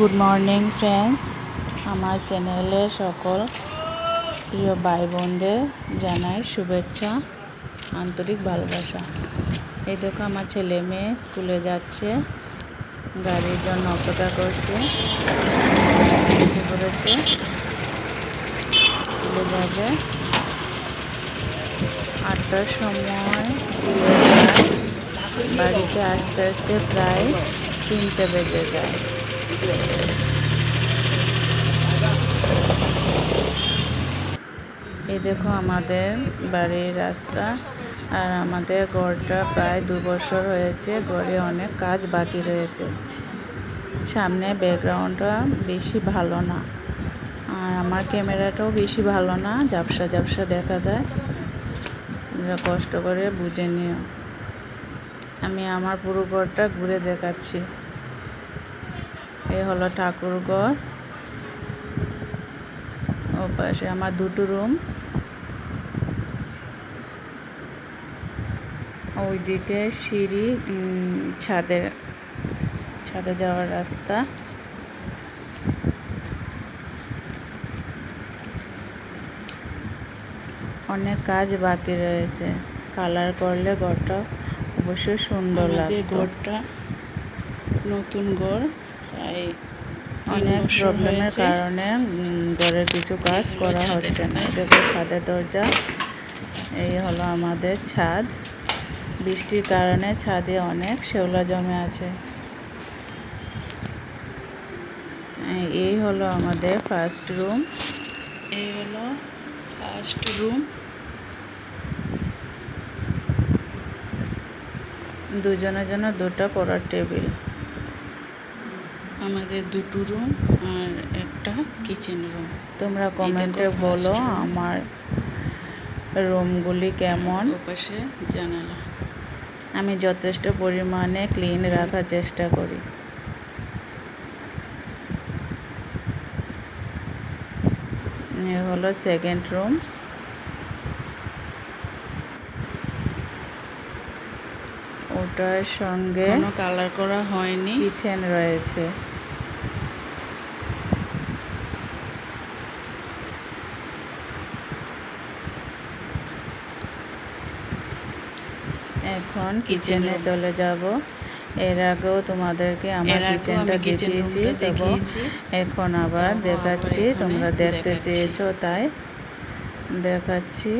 Good morning friends. আমার চ্যানেলে সকল প্রিয় ভাই বোনদের জানাই শুভেচ্ছা, আন্তরিক ভালোবাসা। এই দেখো আমার ছেলে মেয়ে স্কুলে যাচ্ছে, গাড়ির জন্য অপেক্ষা করছে, এসে পড়েছে। স্কুলে যাবে। আটটার সময় স্কুলে যায়। বাড়িতে আসতে আসতে প্রায় তিনটে বেজে যায়। এই দেখো আমাদের বাড়ির রাস্তা আর আমাদের ঘরটা প্রায় দু বছর হয়েছে, ঘরে অনেক কাজ বাকি রয়েছে। সামনে ব্যাকগ্রাউন্ডটা বেশি ভালো না। আর আমার ক্যামেরাটাও বেশি ভালো না, ঝাপসা ঝাপসা দেখা যায়। কষ্ট করে বুঝে নিও। আমি আমার পুরো ঘরটা ঘুরে দেখাচ্ছি। এ হলো ঠাকুরঘর ও পাশে আমার দুটো রুম। ওইদিকে সিঁড়ি ছাদের ছাদে যাওয়ার রাস্তা। অনেক কাজ বাকি রয়েছে। কালার করলে ঘরটা অবশ্যই সুন্দর লাগতো। ঘরটা নতুন ঘর। তাই অনেক প্রবলেমের কারণে ঘরের কিছু কাজ করা হচ্ছে না। এই দেখো ছাদের দরজা। এই হলো আমাদের ছাদ। বৃষ্টির কারণে ছাদে অনেক শেওলা জমে আছে। এই হলো আমাদের ফার্স্ট রুম এই হলো ফার্স্ট রুম দুজনের জন্য দুটো পড়ার টেবিল। আমাদের দুটো রুম আর একটা কিচেন রুম তোমরা কমেন্টে বলো আমার রুমগুলি কেমন? ওপাশে জানালা। আমি যথেষ্ট পরিমাণে ক্লিন রাখার চেষ্টা করি। হলো সেকেন্ড রুম ওটার সঙ্গে কোনো কালার করা হয়নি। কিচেন রয়েছে। এখন কিচেনে চলে যাব। এর আগেও তোমাদেরকে আমার কিচেনটা দেখিয়েছি তবে এখন আবার দেখাচ্ছি তোমরা দেখতে। চেয়েছো তাই দেখাচ্ছি।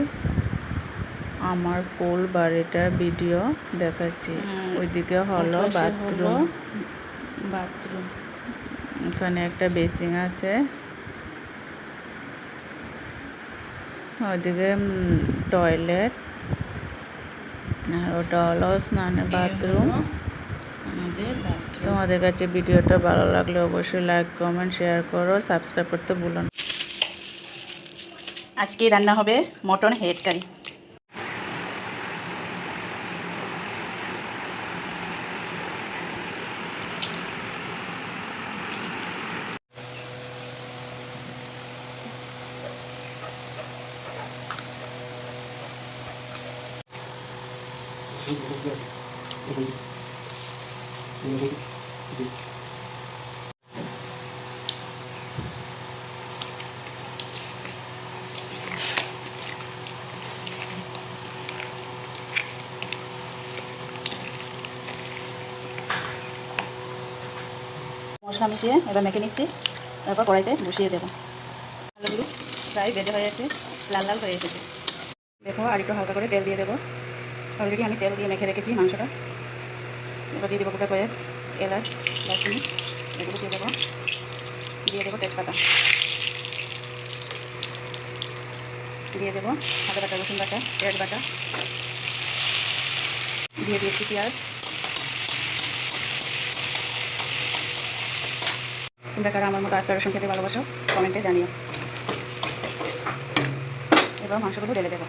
আমার ফুল বাড়িটার ভিডিও দেখাচ্ছি। ওইদিকে হলো বাথরুম। বাথরুম। এখানে একটা বেসিং আছে। ওইদিকে টয়লেট। আর ওটা হলো স্নানের বাথরুম। বাথরুম। তোমাদের কাছে ভিডিওটা ভালো লাগলে অবশ্যই লাইক কমেন্ট শেয়ার করো। সাবস্ক্রাইব করতে ভুলো না। আজকে রান্না হবে মটন হেড কারি। মশলা মিশিয়ে এবার মেখে নিচ্ছি। তারপর কড়াইতে বসিয়ে দেবো। আলুগুলো প্রায় বেঁধে হয়ে গেছে, লাল লাল হয়ে এসেছে। দেখো আর একটু হালকা করে তেল দিয়ে দেবো। অলরেডি আমি তেল দিয়ে মেখে রেখেছি মাংসটা। এবার দিয়ে দেবো গোটা কয়েক এলাচ দারচিনি এগুলো দিয়ে দেবো। দিয়ে দেবো তেজপাতা। দিয়ে দেবো আদা বাটা, রসুন বাটা পেঁয়াজ বাটা। দিয়ে দিয়েছি পেঁয়াজ। তোমরা কারা আমার মতো আস্তা রসুন খেতে ভালোবাসো, কমেন্টে জানিও। এবার মাংসগুলো ঢেলে দেবো।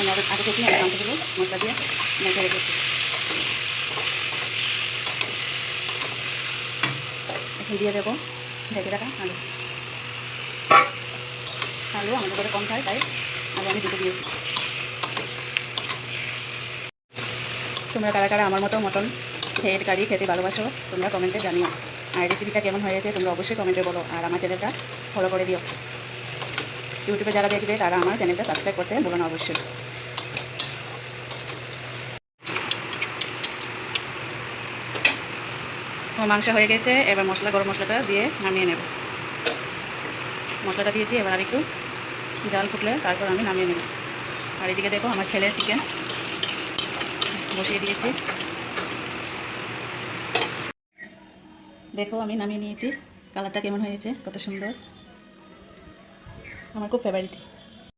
আগে আগে থেকে আমি মাংসগুলো মশলা দিয়ে মেখে রেখেছি। এখন দিয়ে দেবো ঢেকে রাখা আলু। আলু আমাদের ঘরে কম খায়, তাই আলু আমি দুটো দিয়েছি। তোমরা কারা কারা আমার মতো মটন হেড কারি খেতে ভালোবাসো, তোমরা কমেন্টে জানিও। আর রেসিপিটা কেমন হয়েছে, তোমরা অবশ্যই কমেন্টে বলো। আর আমার চ্যানেলটা ফলো করে দিও। ইউটিউবে যারা দেখবে, তারা আমার চ্যানেলটা সাবস্ক্রাইব করতে বলো না অবশ্যই। মাংস হয়ে গেছে, এবার মশলা, গরম মশলাটা দিয়ে নামিয়ে নেব। মশলাটা দিয়েছি, এবার আর একটু জাল ফুটলে তারপর আমি নামিয়ে নেব। আর এদিকে দেখো, আমার ছেলের চিকেন বসিয়ে দিয়েছি। দেখো, আমি নামিয়ে নিয়েছি। কালারটা কেমন হয়েছে? কত সুন্দর। আমার খুব ফেভারিট